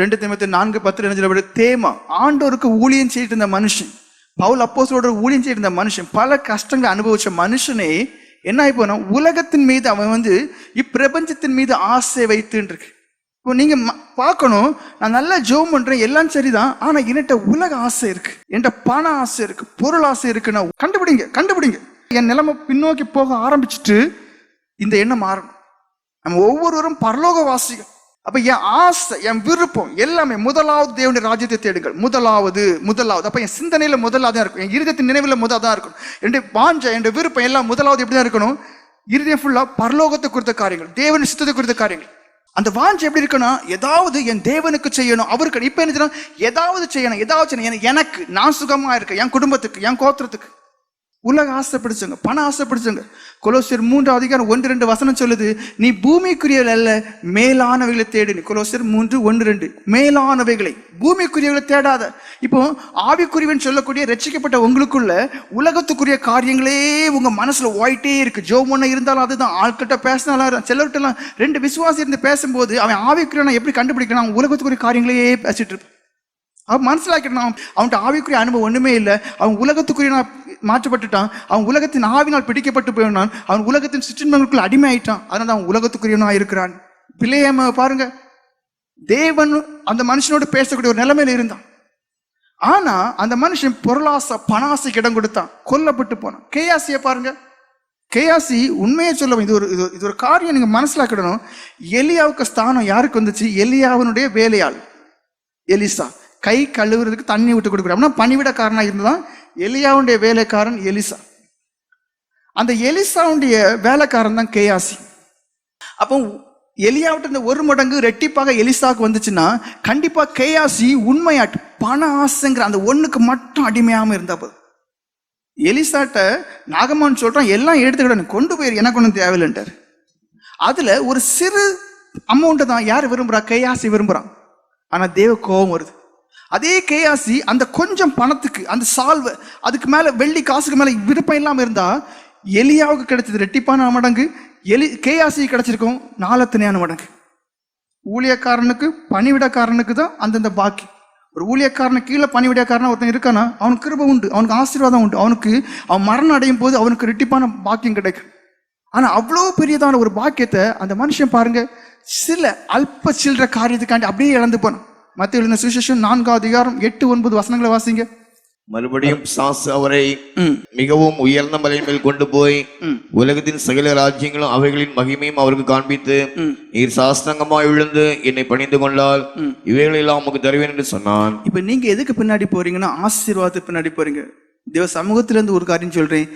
ரெண்டு திமுத்தி நான்கு பத்து நினைஞ்ச தேமா. ஆண்டோருக்கு ஊழியம் செய்யிட்டு இருந்த மனுஷன். பவுல் அப்போஸ்தலரோட ஊழியம் செய்து இருந்த மனுஷன். பல கஷ்டங்களை அனுபவிச்ச மனுஷனே என்ன ஆகி போனா உலகத்தின் மீது அவன் வந்து இப்பிரபஞ்சத்தின் மீது ஆசை வைத்துன்னு இருக்கு இப்போ நீங்க பார்க்கணும். நான் நல்லா ஜோம் பண்றேன். எல்லாம் சரிதான். ஆனா என்கிட்ட உலக ஆசை இருக்கு. என்கிட்ட பண ஆசை இருக்கு. பொருள் ஆசை இருக்குன்னா கண்டுபிடிங்க கண்டுபிடிங்க. என் நிலைமை பின்னோக்கி போக ஆரம்பிச்சுட்டு இந்த எண்ணம் மாறணும். நம்ம ஒவ்வொருவரும் பரலோக வாசிகள் அப்ப என் ஆசை என் விருப்பம் எல்லாமே முதலாவது தேவனுடைய ராஜ்யத்தை தேடுங்கள். முதலாவது முதலாவது. அப்ப என் சிந்தனையில முதலாக தான் இருக்கும் என் இருதயத்தின் நினைவுல முதல் தான் இருக்கும் என்னுடைய வாஞ்ச என்னுடைய விருப்பம் எல்லாம் முதலாவது எப்படி தான் இருக்கணும்? இருதயம் ஃபுல்லா பரலோகத்தை குறித்த காரியங்கள் தேவன் சித்தத்தை குறித்த காரியங்கள். அந்த வாஞ்சை எப்படி இருக்குன்னா ஏதாவது என் தேவனுக்கு செய்யணும் அவருக்கு இப்ப என்ன செய்யணும்? ஏதாவது செய்யணும் ஏதாவது செய்யணும். எனக்கு- எனக்கு நான் சுகமா இருக்கேன் என் குடும்பத்துக்கு என் கோத்திரத்துக்கு. உலக ஆசை பிடிச்சவங்க பணம் ஆசை பிடிச்சவங்க கொலோசியர் மூன்று அதிகாரம் ஒன்று ரெண்டு வசனம் சொல்லுது நீ பூமிக்குரியவள் அல்ல மேலானவைகளை தேடு. நீ கொலோசியர் மூன்று ஒன்று ரெண்டு. மேலானவைகளை பூமிக்குரியவர்களை தேடாத. இப்போ ஆவிக்குரியவன் சொல்லக்கூடிய ரட்சிக்கப்பட்ட உங்களுக்குள்ள உலகத்துக்குரிய காரியங்களே உங்க மனசுல ஓயிட்டே இருக்கு. ஜோ ஒன்று இருந்தாலும் அதுதான். ஆள்கிட்ட பேசினாலும் சிலர்கிட்டலாம் ரெண்டு விசுவாசி இருந்து பேசும்போது அவன் ஆவிக்குரியவனை எப்படி கண்டுபிடிக்கணும்? அவன் உலகத்துக்குரிய காரியங்களே பேசிட்டு இருப்பான். அவன் மனசிலாக்கிட்டான் அவன்கிட்ட ஆவிக்குரிய அனுபவம் ஒண்ணுமே இல்லை. அவன் உலகத்துக்குரிய மாற்றப்பட்டுட்டான். அவன் உலகத்தின் ஆவினால் பிடிக்கப்பட்டு போயினான். அவன் உலகத்தின் சிற்றின்பங்களுக்குள் அடிமை ஆயிட்டான் அதனால அவன் உலகத்துக்குரியவனா இருக்கிறான். பிள்ளையம பாருங்க. தேவன் அந்த மனுஷனோடு பேசக்கூடிய ஒரு நிலைமையில இருந்தான். ஆனா அந்த மனுஷன் பொருளாசை பணாசைக்கு இடம் கொடுத்தான். கொல்லப்பட்டு போனான். கேயாசிய பாருங்க. கேயாசி உண்மையை சொல்ல இது ஒரு இது ஒரு- இது ஒரு காரியம் நீங்க மனசிலாக்கிடணும். எலியாவுக்கு ஸ்தானம் யாருக்கு வந்துச்சு? எலியாவனுடைய வேலையாள். எலிசா. கை கழுவுறதுக்கு தண்ணி விட்டு கொடுக்குறான் அப்படின்னா பணிவிடக்காரனா இருந்தால் எலியாவுடைய வேலைக்காரன் எலிசா. அந்த எலிசாவுடைய வேலைக்காரன் தான் கேயாசி. அப்போ எலியாவிட்ட இந்த ஒரு மடங்கு ரெட்டிப்பாக எலிசாவுக்கு வந்துச்சுன்னா கண்டிப்பாக கேயாசி உண்மையாட்டு பண ஆசைங்கிற அந்த ஒண்ணுக்கு மட்டும் அடிமையாமல் இருந்தா போதும். எலிசாட்ட நாகமான் சொல்றான் எல்லாம் எடுத்துக்கிடணும் கொண்டு போயிரு எனக்கு ஒன்றும் தேவையில்லைன்ட்டார். அதுல ஒரு சிறு அமௌண்ட்டை தான் யார் விரும்புறா? கேயாசி விரும்புகிறான் ஆனால் தேவ கோபம் வருது. அதே கேஆசி அந்த கொஞ்சம் பணத்துக்கு அந்த சால்வை அதுக்கு மேலே வெள்ளி காசுக்கு மேலே விருப்பம் இல்லாமல் இருந்தால் எலியாவுக்கு கிடைச்சது ரெட்டிப்பான மடங்கு எலி கேஆசி கிடைச்சிருக்கும் நாலத்தனையான மடங்கு. ஊழியக்காரனுக்கு பணிவிடக்காரனுக்கு தான் அந்தந்த பாக்கி. ஒரு ஊழியக்காரனுக்கு கீழே பணிவிடக்காரனா ஒருத்தன் இருக்கானா அவனுக்கு கிருப உண்டு அவனுக்கு ஆசீர்வாதம் உண்டு அவனுக்கு அவன் மரணம் அடையும் போது அவனுக்கு ரெட்டிப்பான பாக்கியம் கிடைக்கும். ஆனால் அவ்வளோ பெரியதான ஒரு பாக்கியத்தை அந்த மனுஷன் பாருங்க சில அல்ப சில்லற காரியத்துக்காண்டி அப்படியே இழந்து போனான். மத்திய எழுதின சுவிசேஷம் நான்காவது அதிகாரம் எட்டு ஒன்பது வசனங்களை வாசிங்க. மறுபடியும் சாசு அவரை மிகவும் உயர்ந்த மலையின் மேல் கொண்டு போய். உலகத்தின் சகல ராஜ்யங்களும் அவைகளின் மகிமையும் அவருக்கு காண்பித்து. நீர் சாஸ்திரங்கமாய் விழுந்து என்னை பணிந்து கொண்டால் இவைகளெல்லாம் உமக்கு தருவேன் என்று சொன்னான். இப்போ நீங்க எதுக்கு பின்னாடி போறீங்கன்னா ஆசீர்வாதத்துக்கு பின்னாடி போறீங்க. தேவ சமூகத்துல இருந்து ஒரு காரியம் சொல்றேன்.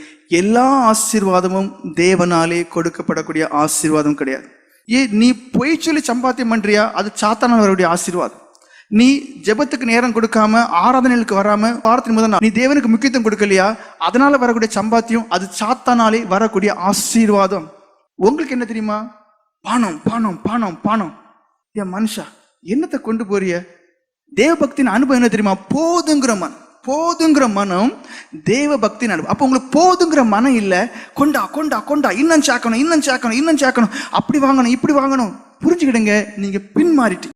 எல்லா ஆசீர்வாதமும் தேவனாலே கொடுக்கப்படக்கூடிய ஆசீர்வாதம் கிடையாது. ஏ நீ பொய் சொல்லி சம்பாத்தியம் பண்றியா? அது சாத்தானால் வரக்கூடிய ஆசீர்வாதம். நீ ஜெபத்துக்கு நேரம் கொடுக்காம ஆராதனைகளுக்கு வராம வாரத்தின் முதல் நீ தேவனுக்கு முக்கியத்துவம் கொடுக்கலையா? அதனால வரக்கூடிய சம்பாத்தியம் அது சாத்தானாலே வரக்கூடிய ஆசீர்வாதம். உங்களுக்கு என்ன தெரியுமா? பணம் பணம் பானம் பானம். ஏன் மனுஷா என்னத்தை கொண்டு போறிய? தேவ பக்தின் அனுபவம் என்ன தெரியுமா? போதுங்கிற மனம் போதுங்கிற மனம் தேவ பக்தின் அனுபவம். அப்போ உங்களுக்கு போதுங்கிற மனம் இல்லை. கொண்டா கொண்டா கொண்டா இன்னும் சேர்க்கணும் இன்னும் சேர்க்கணும் இன்னும் சேர்க்கணும் அப்படி வாங்கணும் இப்படி வாங்கணும். புரிஞ்சுக்கிடுங்க நீங்க பின்மாறிட்டு